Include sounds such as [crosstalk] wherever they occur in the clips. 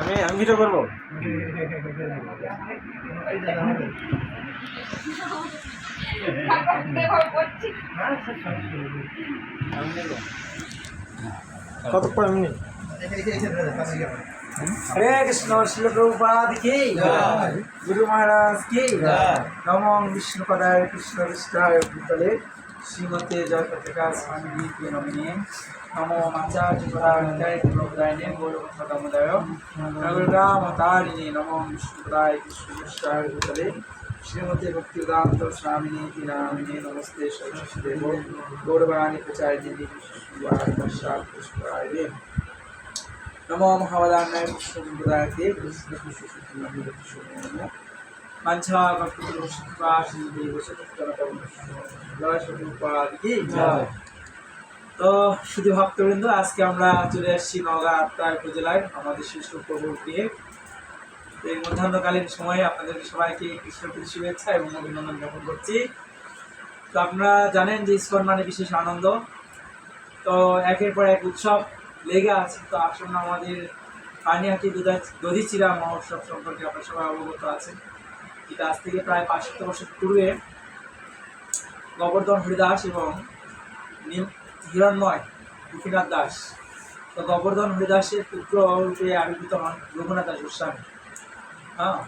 আমি আমি ভিডিও করব? কত মিনিট হরে কৃষ্ণ শিল প্রভুপাদ কি? গুরু মহারাজ কি? নম বিষ্ণু পদায় কৃষ্ণ বিষ্ণায় ভূতলে। শ্রীমতে জয় পত্রিকা স্বামী কে নমিনে, নম আচার্য পদায় প্রভুদায়নে গৌরবদামোদয় নগরাম তারিণী নম বিষ্ণু পদায় কৃষ্ণ বিষ্ণায় ভূতলে শ্রীমতে ভক্তিদান্ত স্বামিনী নামিনে নমস্তে সরস্বতী দেব গৌরবাণী প্রচারিণী কৃষ্ণ তো শুধু ভক্তবৃন্দ আজকে আমরা চলে আসছি নওগাঁ আত্মায় উপজেলায় আমাদের শিশু প্রভুর দিয়ে। এই মধ্যাহ্নকালীন সময়ে আপনাদেরকে সবাইকে কৃষ্ণপ্রীতি শুভেচ্ছা এবং অভিনন্দন জ্ঞাপন করছি। তো আপনারা জানেন যে ইস্কন মানে বিশেষ আনন্দ। তো একের পর এক উৎসব লেগে আছে। তো আসন্ন আমাদের পানিহাটি দুধা দধিচিরা মহোৎসব সম্পর্কে আপনার সবাই অবগত আছেন। এটা আজ থেকে প্রায় পাঁচশত বছর পূর্বে গোবর্ধন হরিদাস এবং হিরণময় গোপীনাথ দাস তো গোবর্ধন হরিদাসের পুত্র রূপে আবির্ভূত হন রঘুনাথ দাস গোস্বামী। হ্যাঁ?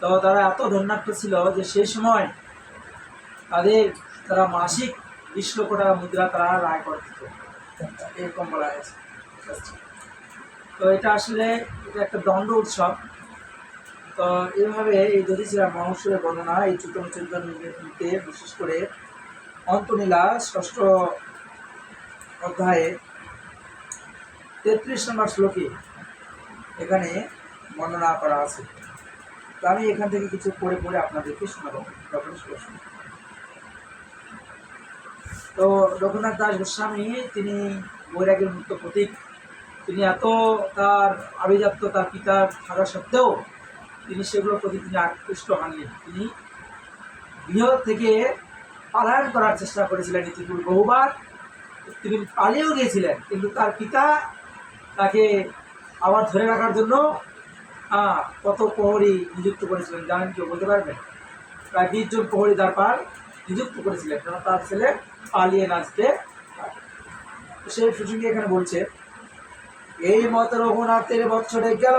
তো তারা এত ধন্যাত্ম ছিল যে সেই সময় তাদের, তারা মাসিক বিশ লক্ষ টাকা মুদ্রা তারা রায় করে দিত। এরকম বলা হয়েছে। তো এটা আসলে এটা একটা দণ্ড উৎসব। তো এইভাবে এই দধিচিরা মহোৎসবের বর্ণনা, এই চৈতন্য চৈতন্যতে বিশেষ করে অন্তনীলা ষষ্ঠ অধ্যায়ে তেত্রিশ নম্বর শ্লোকে এখানে বর্ণনা করা আছে। তো আমি এখান থেকে কিছু পড়ে পড়ে আপনাদেরকে শোনাবো। তখন শুনে তো রঘুনাথ দাস গোস্বামী, তিনি বৈরাগের মুক্ত প্রতীক। তিনি এত তার আভিজাত্য তার পিতার থাকা সত্ত্বেও তিনি সেগুলোর প্রতি তিনি আকৃষ্ট হননি। তিনি গৃহ থেকে পালায়ন করার চেষ্টা করেছিলেন ইতিপূর্বে। বহুবার তিনি পালিয়েও গিয়েছিলেন, কিন্তু তার পিতা তাকে আবার ধরে রাখার জন্য কত প্রহরী নিযুক্ত করেছিলেন জানেন কেউ বলতে পারবেন প্রায় বিশ জন প্রহরী দরবার নিযুক্ত করেছিলেন কারণ তার ছেলে পালিয়ে নাচতে সেই প্রসঙ্গে এখানে বলছে, এই মত রঘুনাথের বৎসরে গেল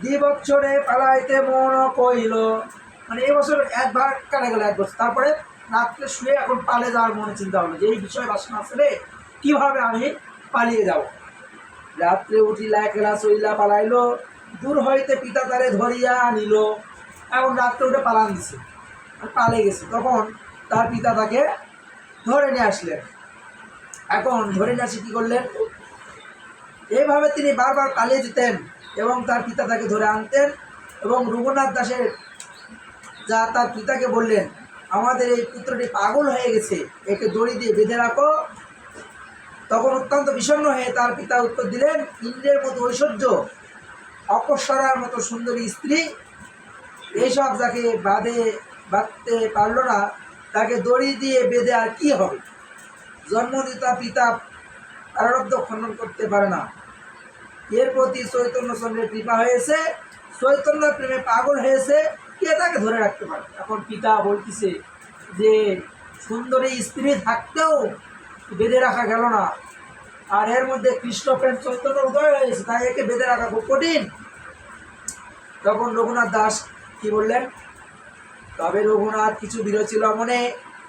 দ্বি বৎসরে পালাইতে মন কইল মানে এই বছর একবার কাটা গেল? এক বছর। তারপরে রাত্রে শুয়ে এখন পালে যাওয়ার মনে চিন্তা হলো যে এই বিষয়ে বাসনা আসলে কীভাবে আমি পালিয়ে যাব? রাত্রে উঠিলা একলা শইলা পালাইলো, দূর হইতে পিতা তারে ধরিয়া আনিল। এখন রাত্রে উঠে পালান দিছে পালিয়ে গেছে। তখন তার পিতা তাকে ধরে নিয়ে আসলেন। এখন ধরে নিয়ে আসি কী করলেন? এইভাবে তিনি বারবার পালিয়ে যেতেন। এবং তার পিতা তাকে ধরে আনতেন এবং রঘুনাথ দাসের যা তার পিতাকে বললেন, আমাদের এই পুত্রটি পাগল হয়ে গেছে, একে দড়ি দিয়ে বেঁধে রাখো। তখন অত্যন্ত বিষণ্ণ হয়ে তার পিতা উত্তর দিলেন, ইন্দ্রের মতো ঐশ্বর্য অপস্বরার মতো সুন্দরী স্ত্রী এইসব যাকে বাঁধে, বাঁধতে পারল না, তাকে দড়ি দিয়ে বেঁধে আর কি হবে? জন্মদিতা পিতা প্রারব্ধ খণ্ডন করতে পারে না। এর প্রতি চৈতন্য চন্দ্রের কৃপা হয়েছে, চৈতন্য প্রেমে পাগল হয়েছে, কে তাকে ধরে রাখতে পারে? এখন পিতা বলতেছে যে, সুন্দরী স্ত্রী থাকতেও বেঁধে রাখা গেল না। আর এর মধ্যে কৃষ্ণ প্রেম চৈতন্য উদয় হয়েছে, তাই একে বেঁধে রাখা খুব কঠিন। তখন রঘুনাথ দাস কি বললেন? তবে রঘুনাথ কিছু বিরছিল মনে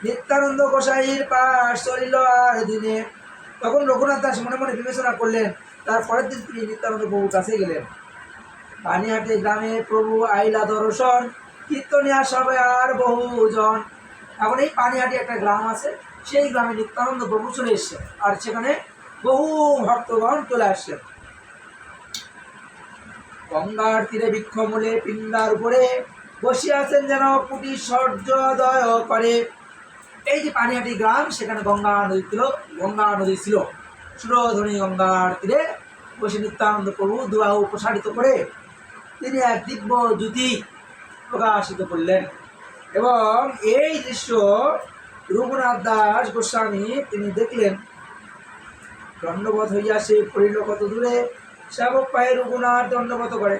নিত্যানন্দ গোসাইর পাশ চলিল আর দিনে তখন রঘুনাথ দাস মনে মনে বিবেচনা করলেন তার পরের দিন তিনি নিত্যানন্দ প্রভুর কাছে গেলেন। পানিহাটি গ্রামে প্রভু আইলা দর্শন কীর্তনিয়া সবে আর বহুজন। এখন এই পানিহাটি একটা গ্রাম আছে, সেই গ্রামে নিত্যানন্দ প্রভু চলে এসছে আর সেখানে বহু ভক্তগণ চলে আসছেন। গঙ্গার তীরে বৃক্ষমূলে পিণ্ডার উপরে বসে আছেন যেন কুটি সূর্যোদয় করে। এই যে পানিহাটি গ্রাম, সেখানে গঙ্গা নদী ছিল, গঙ্গা নদী ছিল। সুরধনী গঙ্গার তীরে বসে নিত্যানন্দ প্রভু দুবাহু প্রসারিত করে তিনি এক দিব্য জ্যোতি প্রকাশিত করলেন। এবং এই দৃশ্য রঘুনাথ দাস গোস্বামী তিনি দেখলেন। দণ্ডবোধ হইয়া সে পড়িল কত দূরে সেবক পায়ে রঘুনাথ দণ্ডবত করে।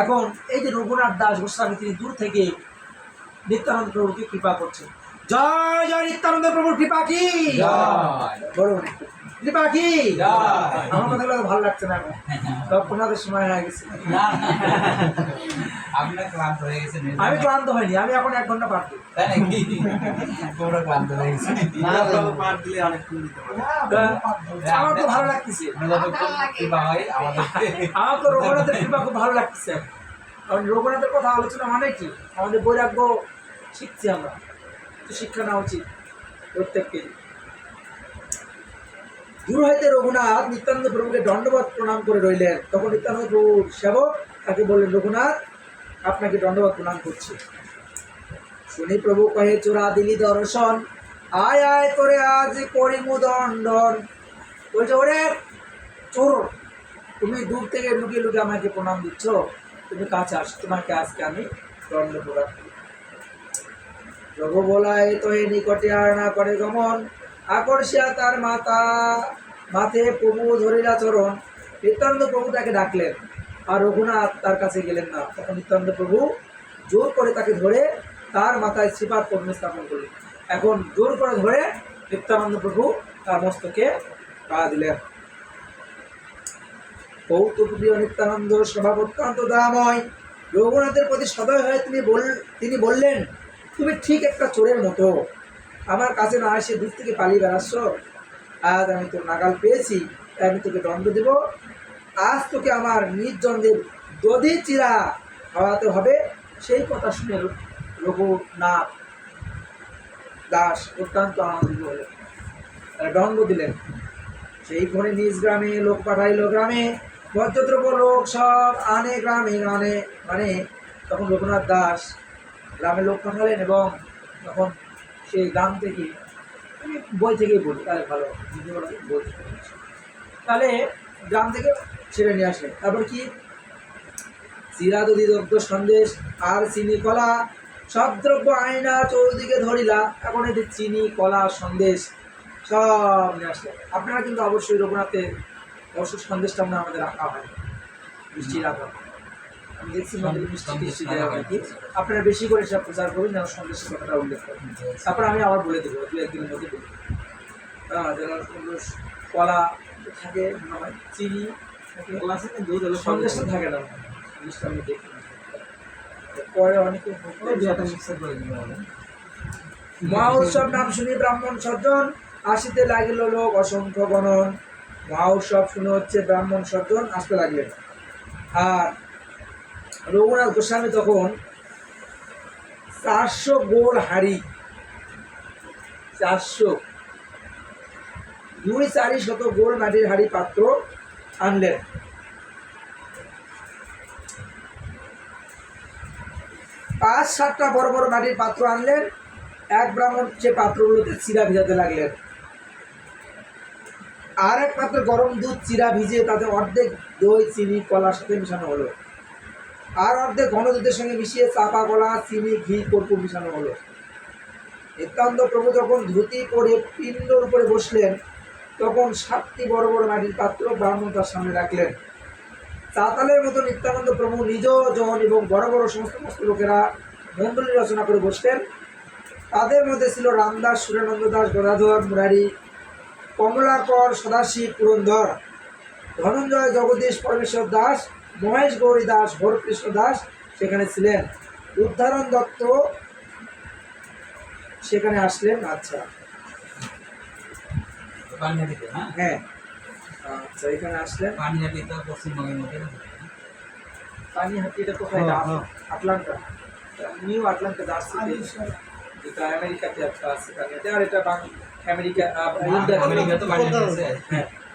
এখন এই যে রঘুনাথ দাস গোস্বামী তিনি দূর থেকে নিত্যানন্দ প্রভুকে কৃপা করছেন। জয় জয় নিত্যানন্দ প্রভুর কৃপা কি। বলুন। জয়। আমার কথাগুলো ভালো লাগছে না। তোমাদের সময় হয়ে গেছে। ক্লান্ত হয়ে গেছে আমি ক্লান্ত হয়নি আমি এখন এক ঘণ্টা পাঠ করি। তাই নাকি? পুরো ক্লান্ত হয়ে গেছে। তা আমার তো ভালো লাগতেছে। আমরা তো রঘুনাথের কৃপা খুব ভালো লাগতেছে। এখন। কারণ রঘুনাথের কথা আলোচনা মানে কি? আমাদের বৈরাগ্য শিখছি আমরা। তো শিক্ষা নেওয়া উচিত প্রত্যেককে। দূর হইতে রঘুনাথ নিত্যানন্দ প্রভুকে দণ্ডবাদ প্রণাম করে রইলেন। তখন নিত্যানন্দ প্রভুর সেবক তাকে বললেন, রঘুনাথ, আপনাকে দণ্ডবাদ প্রণাম করছি। শুনি প্রভু কহে, চোরা দিলি দর্শন, আয় আয় করে আজ করিমু দণ্ডন। বলছে, ওরে চোর, তুমি দূর থেকে লুকিয়ে লুকিয়ে আমাকে প্রণাম দিচ্ছ। তুমি কাছে আস, তোমাকে আজকে আমি দণ্ড প্রদান করি প্রভু বলায় তো নিকটে আর না করে গমন। আকর্ষিয়া তার মাতা। মাথে প্রভু ধরিলা চরণ। নিত্যানন্দ প্রভু তাকে ডাকলেন। আর রঘুনাথ তার কাছে গেলেন না। তখন নিত্যানন্দ প্রভু জোর করে তাকে ধরে তার মাথায় শ্রীপাদ পদ্মে স্থাপন করলেন। এখন জোর করে ধরে নিত্যানন্দ প্রভু তার মস্তকে পা দিলেন। কৌতুক প্রিয় নিত্যানন্দ স্বভাব অত্যন্ত দাময় রঘুনাথের প্রতি সদয় হয়ে তিনি বল, তিনি বললেন, তুমি ঠিক একটা চোরের মতো। আমার কাছে না এসে দূর থেকে পালিয়ে বেড়াচ্ছ, আজ আমি তোর নাগাল পেয়েছি আমি তোকে দণ্ড দেব। আজ তোকে আমার নিজ জন্মের দধি চিরা খাওয়াতে হবে, সেই কথা শুনে রঘুনাথ দাস অত্যন্ত আনন্দিত তারা দণ্ড দিলেন। সেই ঘরে নিজ গ্রামে লোক পাঠাইল। গ্রামে ভদ্রদ্রব্য লোক সব আনে, গ্রামে আনে মানে তখন রঘুনাথ দাস গ্রামে লোক পাঠালেন এবং তখন সেই গ্রাম থেকে বই থেকেই বলি তাহলে ভালো বই তাহলে গ্রাম থেকে ছেড়ে নিয়ে আসলেন। তারপর কি? চিরা দগ্ধ সন্দেশ, আর চিনি কলা, সব দ্রব্য আয়না চৌদিকে ধরিলা, এখন এদের চিনি কলা সন্দেশ, সব নিয়ে আসলেন। আপনারা কিন্তু অবশ্যই রঘুনাথের অবশ্যই সন্দেশটা আমরা আমাদের রাখা হয় মিষ্টি রাখা হয়। আপনারা বেশি করে সব প্রচার করুন যেন সন্দেশের কথাটা উল্লেখ করেন। তারপর আমি আবার বলে দেবো দু একদিনের মধ্যে বলে হ্যাঁ সন্দেশ কলা থাকে হয় চিনি থাকে। সন্দেশটা থাকে না। সন্দেশটা আমি দেখি পরে অনেকে মহা উৎসব নাম শুনি ব্রাহ্মণ সজ্জন আসিতে লাগিল লোক অসংখ্য গণন। মহা উৎসব শুনে হচ্ছে ব্রাহ্মণ সজ্জন আসতে লাগলেন। আর রঘুনাথ গোস্বামী তখন চারশো গোল হাড়ি চারশো। দুই চারি শত গোল মাটির হাড়ি পাত্র আনলেন। পাঁচ সাতটা বড় বড় মাটির পাত্র আনলেন। এক ব্রাহ্মণ সে পাত্রগুলোতে চিরা ভিজাতে লাগলেন। আর এক পাত্রে গরম দুধ, চিরা ভিজিয়ে তাতে অর্ধেক দই, চিনি কলার সাথে মিশানো হলো। আর অর্ধেক ঘন দুধের সঙ্গে মিশিয়ে চাপা কলা চিনি, ঘি, কর্পূর মিশানো হলো। নিত্যানন্দ প্রভু যখন ধুতি পরে পিণ্ডর উপরে বসলেন, তখন সাতটি বড় বড় মাটির পাত্র ব্রাহ্মণ তার সামনে রাখলেন। চাতালের মতো নিত্যানন্দ প্রভু নিজ, জন এবং বড় বড় সমস্ত মস্ত লোকেরা মণ্ডলী রচনা করে বসলেন। তাদের মধ্যে ছিল রামদাস সুরানন্দ দাস, গদাধর, মুরারি, কমলাকর, সদাশিব, পুরন্দর, ধনঞ্জয়, জগদীশ, পরমেশ্বর দাস মহেশ গৌরী দাস হরকৃষ্ণ দাস সেখানে ছিলেন। উদ্ধারণ দত্ত সেখানে আসলেন আচ্ছা। হ্যাঁ? হ্যাঁ। আচ্ছা এখানে আসলেন। পানিহাটি তো পশ্চিমবঙ্গের মধ্যে। পানিহাটি কোথায়? হ্যাঁ, আটলান্টা। নিউ আটলান্টা এটা আমেরিকাতে একটা আছে আর এটা আমেরিকা ইন্ডিয়া আমেরিকা তো হ্যাঁ।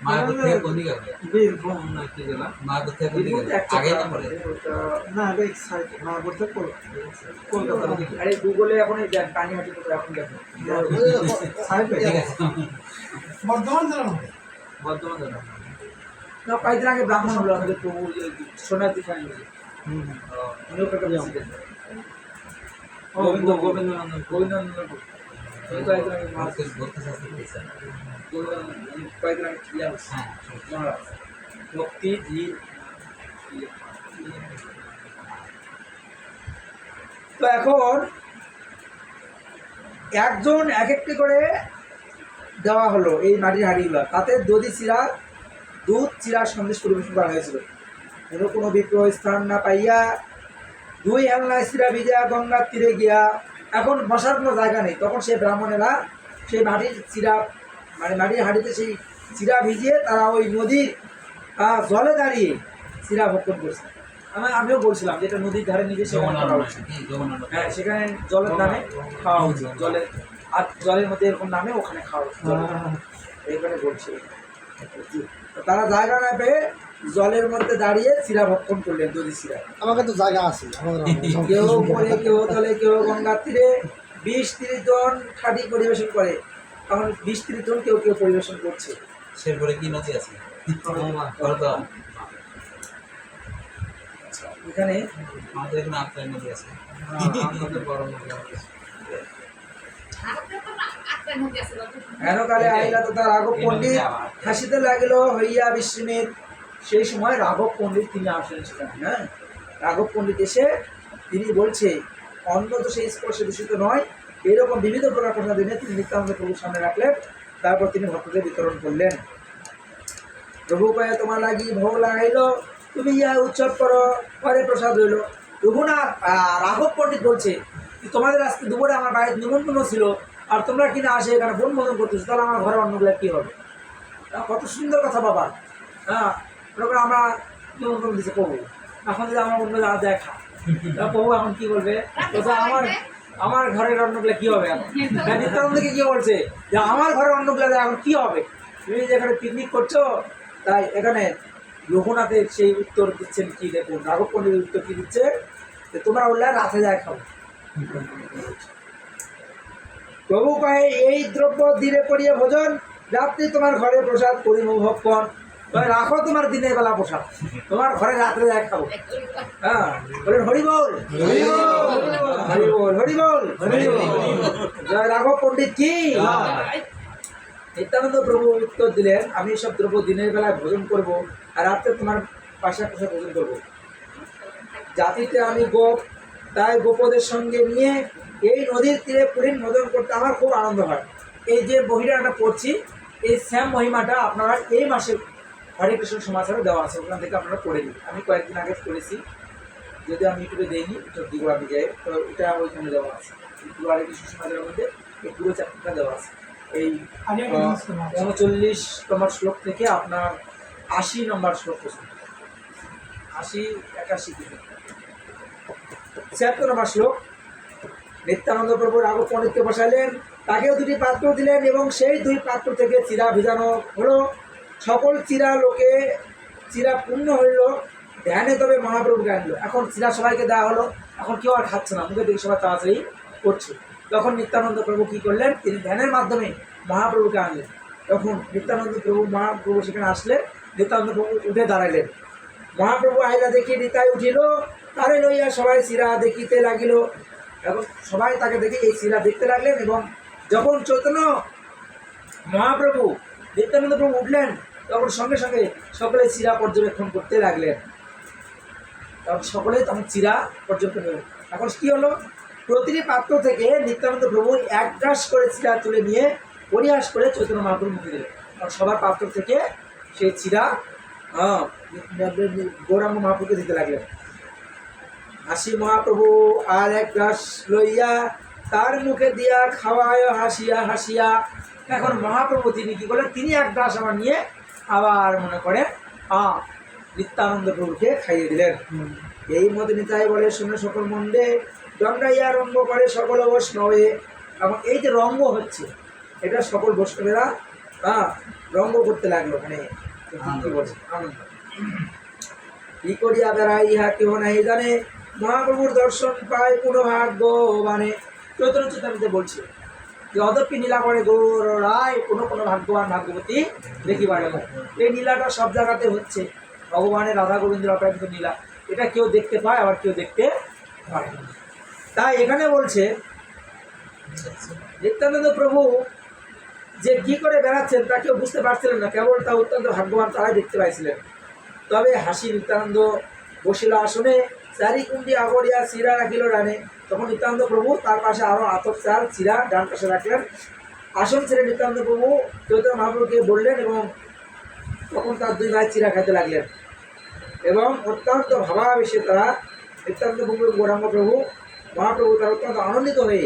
মায়াপুর থেকে কোন দিকে হবে বীরভূম না কি জেলা মায়াপুর থেকে কোন দিকে আগে না পরে না এক সাইড মায়াপুর থেকে কল- কলকাতা দিকে আরে গুগলে এখন এই দেখ পানিহাটি কোথায় এখন দেখো। সাইডে ঠিক আছে। বর্ধমান জেলার মধ্যে? জেলা না কয়েকদিন আগে ব্রাহ্মণ হলো আমাদের প্রভু সোনার হুম প্রেসিডেন্ট গোবিন্দ গোবিন্দনন্দন গোবিন্দনন্দন তো এখন একজন এক একটি করে দেওয়া হলো এই মাটির হাঁড়িগুলো। তাতে দধি চিরা, দুধ চিরা সন্দেশ পরিবেশন করা হয়েছিল। কোনো কোনো বিপ্লব স্থান না পাইয়া দুই হেলনায় চিরা ভিজা গঙ্গার তীরে গিয়া এখন বসার কোনো জায়গা নেই। তখন সেই ব্রাহ্মণেরা সেই মাটির চিরা মানে মাটির হাঁড়িতে সেই চিরা ভিজিয়ে তারা ওই নদীর জলে দাঁড়িয়ে চিরা ভক্ষণ করছে আমি আমিও বলছিলাম যে এটা নদীর ধারে নিজে সেবন করা উচিত। হ্যাঁ সেখানে জলের নামে খাওয়া উচিত জলের আর জলের মধ্যে এরকম নামে ওখানে খাওয়া উচিত। এইখানে বলছে। তারা জায়গা না পেয়ে জলের মধ্যে দাঁড়িয়ে চিরা ভক্ষণ করলেন দধি চিরা আমাকে তো জায়গা আছে [laughs] কেউ করে কেউ তলে কেউ গঙ্গার তীরে বিশ তিরিশ জন খাঁটি পরিবেশন করে। তখন বিশ তিরিশ জন কেউ কেউ পরিবেশন করছে। শেরপুরে কি নদী আছে? এখানে আমাদের এখানে আত্রাই নদী আছে। আমাদের বড় নদী আছে। হেনকালে আইলা তো তার রাঘব পণ্ডিত হাসিতে লাগিল হইয়া বিশ্বিমের সেই সময় রাঘব পণ্ডিত তিনি আসেন সেখানে হ্যাঁ? রাঘব পণ্ডিত এসে তিনি বলছে অন্ন তো সেই স্পর্শে দূষিত নয়, এরকম বিবিধ প্রকার কথা দিনে তিনি নিত্যানন্দ প্রভুর সামনে রাখলেন, তারপর তিনি ভক্তদের বিতরণ করলেন। প্রভু কয়ে, তোমার লাগি ভোগ লাগাইল, তুমি ইহা উৎসব করো পরে প্রসাদ রইল। রঘুনাথ রাঘব পণ্ডিত বলছে তোমাদের আজকে দুপুরে আমার বাড়িতে নিমন্ত্রণ ছিল, আর তোমরা কিনা আসে এখানে বন মদন করতেছো, তাহলে আমার ঘরে অন্নগুলো কী হবে? কত সুন্দর কথা বাবা হ্যাঁ? করো আমরা নিমন্ত্রণ দিচ্ছে প্রভু। এখন যদি আমার অন্য যা দেখা প্রভু এখন কি বলবে? আমার আমার ঘরের অন্নগুলো কি হবে এখন? নিত্যানন্দকে কি বলছে? যে আমার ঘরের অন্নগুলো এখন কি হবে? তুমি যেখানে পিকনিক করছ, তাই এখানে রঘুনাথের সেই উত্তর দিচ্ছেন কি দেখুন রাঘব পণ্ডিতের উত্তর কি দিচ্ছে? যে তোমরা উল্লা রাতে যায় খাও। প্রভু কহে, এই দ্রব্য দিনে করিয়ে ভোজন, রাত্রি তোমার ঘরে প্রসাদ পরিমুখ তবে রাখো তোমার দিনের বেলা প্রসাদ। তোমার ঘরে রাত্রে যায় খাও হ্যাঁ বলেন হরি বল হরি বল হরি বল জয় রাঘব পণ্ডিত কি? নিত্যানন্দ প্রভু উত্তর দিলেন আমি সব দ্রব্য দিনের বেলায় ভোজন করব আর রাত্রে তোমার পাশে পাশে ভোজন করব। জাতিতে আমি গোপ তাই গোপদের সঙ্গে নিয়ে এই নদীর তীরে পুরীর ভোজন করতে আমার খুব আনন্দ হয়। এই যে আমরা পড়ছি এই শ্যাম মহিমাটা আপনারা এই মাসে হরে কৃষ্ণ সমাচারে দেওয়া আছে ওখান থেকে আপনারা পড়ে নিন। আমি কয়েকদিন আগে করেছি যদি আমি ইউটিউবে দেইনি এটা দিগুড়া বিজয় তো এটা ওইখানে দেওয়া আছে। পুরো হরে কৃষ্ণ সমাচারের মধ্যে এই পুরো চ্যাপ্টারটা দেওয়া আছে। এই উনচল্লিশ নম্বর শ্লোক থেকে আপনার আশি নম্বর শ্লোক পর্যন্ত। আশি একাশি থেকে ছিয়াত্তর নম্বর শ্লোক নিত্যানন্দ প্রভু রাঘব পণ্ডিতকে বসালেন তাকেও দুটি পাত্র দিলেন এবং সেই দুই পাত্র থেকে চিরা ভিজানো হলো সকল চিরা লোকে, চিরা পূর্ণ হইল, ধ্যানে তবে মহাপ্রভুকে আনলো। এখন চিরা সবাইকে দেওয়া হলো, এখন কেউ আর খাচ্ছে না, মুখে দেখে সবাই তাড়াতাড়ি করছে। তখন নিত্যানন্দ প্রভু কী করলেন? তিনি ধ্যানের মাধ্যমে মহাপ্রভুকে আনলেন। তখন নিত্যানন্দ প্রভু, মহাপ্রভু সেখানে আসলেন নিত্যানন্দ প্রভু উঠে দাঁড়াইলেন। মহাপ্রভু আইলা দেখি নিতাই উঠিল, তারে লইয়া সবাই চিরা দেখিতে লাগিল। এবং সবাই তাকে দেখে এই চিরা দেখতে লাগলেন এবং যখন চৈতন্য মহাপ্রভু, নিত্যানন্দ প্রভু উঠলেন তখন সঙ্গে সঙ্গে সকলে চিরা পর্যবেক্ষণ করতে লাগলেন। তখন সকলে তখন চিরা পর্যবেক্ষণ করলেন। এখন কি হলো? প্রতিটি পাত্র থেকে নিত্যানন্দ প্রভু এক গ্রাস করে চিরা তুলে নিয়ে পরিহাস করে চৈতন্য মহাপ্রভু মুখে দিলেন। কারণ সবার পাত্র থেকে সেই চিরা হ্যাঁ গৌরাঙ্গ মহাপ্রভুকে দিতে লাগলেন। হাসি, মহাপ্রভু, আর এক গ্রাস লইয়া তার মুখে দিয়া খাওয়ায় হাসিয়া হাসিয়া। এখন মহাপ্রভু তিনি কি করলেন? তিনি এক গ্রাস আমার নিয়ে আবার মনে করে আহ নিত্যানন্দ প্রভুকে খাইয়ে দিলেন। এই মতে নিতাই বলে শুনে সকল মন্ডে দণ্ডাইয়া রঙ্গ করে সকল বৈষ্ণবে। এবং এই যে রঙ্গ হচ্ছে এটা সকল বৈষ্ণবেরা হ্যাঁ রঙ্গ করতে লাগল ওখানে আনন্দ কি করিয়া বেড়াই ইহা কেহ নাই জানে? মহাপ্রভুর দর্শন পায় পুরো ভাগ্য মানে চৈতন্য চিত্তামিতে বলছে যে অদপ্পি নীলা করে রায় কোনো কোনো ভাগ্যবান ভাগ্যবতী দেখি বাড়ে এই নীলাটা সব জায়গাতে হচ্ছে। ভগবানের রাধা গোবিন্দের অপরাজিত নীলা। এটা কেউ দেখতে পায়, আবার কেউ দেখতে পায় না। তাই এখানে বলছে, নিত্যানন্দ প্রভু যে কি করে বেড়াচ্ছেন তা কেউ বুঝতে পারছিলেন না। কেবল তা অত্যন্ত ভাগ্যবান তারাই দেখতে পাইছিলেন। তবে হাসি নিত্যানন্দ বসিল আসনে চারি কুন্ডি আগরিয়া চিরা রাখিল ডানে। তখন নিত্যানন্দ প্রভু তার পাশে আরও আতপ চাল, চিরা, ডান পাশে রাখলেন। আসন ছেড়ে নিত্যানন্দ প্রভু, চৈতন্য মহাপ্রভুকে বললেন এবং তখন তার দুই ভাই চিরা খাইতে লাগলেন। এবং অত্যন্ত ভাবাবেশে তারা নিত্যানন্দ প্রভু গৌরাঙ্গ প্রভু, মহাপ্রভু তার অত্যন্ত আনন্দিত হয়ে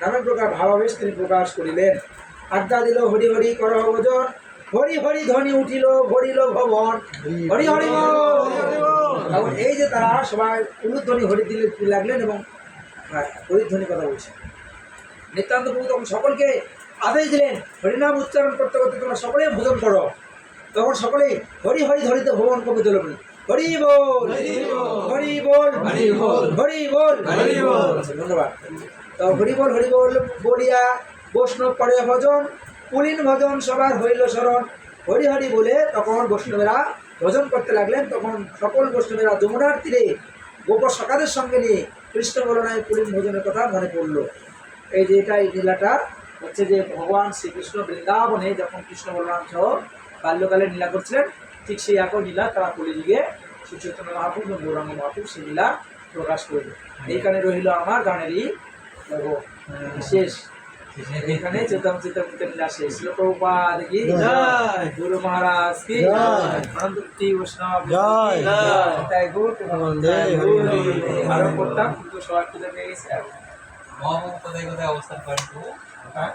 নানান প্রকার ভাবাবেশ তিনি প্রকাশ করিলেন। আড্ডা দিল, হরি হরি কর ভজন, হরি হরি ধ্বনি উঠিল, ভরিল ভবন, হরি হরি। এই যে তারা সবাই উলুধ্বনি হরি দিলে লাগলেন এবং হ্যাঁ, হরিধ্বনি কথা বলছে। নিত্যান্ত প্রভু তখন সকলকে আদেশ দিলেন হরিনাম উচ্চারণ করতে করতে তোমরা সকলেই ভোজন করো। তখন সকলেই হরি হরি ধরিতে ভবন কবি দিল হরি বল হরি বল হরি বল। হরি বল ধন্যবাদ। তো হরি বল হরি বল বলিয়া বৈষ্ণব করে ভজন পুলিন ভজন সবার হইল শরণ। হরি হরি বলে তখন বৈষ্ণবেরা ভজন করতে লাগলেন তখন সকল বৈষ্ণবেরা যমুনার তীরে গোপ সকালের সঙ্গে নিয়ে কৃষ্ণ বলনায় পুলিন ভোজনের কথা মনে পড়ল। এই যে এটা, এই লীলাটা হচ্ছে যে ভগবান শ্রীকৃষ্ণ বৃন্দাবনে যখন কৃষ্ণ বলরাম সহ বাল্যকালে নীলা করছিলেন, ঠিক সেই একই নীলা তারা কলিযুগে শ্রী চৈতন্য মহাপুর এবং গৌরাঙ্গ মহাপুর সেই লীলা প্রকাশ করবে এইখানে রহিল আমার গানেরই শেষ। এখানে চেতন চেতন লীলা শেষ লোকপা কি জয়। গুরু মহারাজ কি জয়। অনন্তী বৈষ্ণব জয়। জয়। তাই গুড। আরও করতাম কিন্তু সবার খুঁজে পেয়ে গেছে আর কোথায় অবস্থান করেন প্রভু হ্যাঁ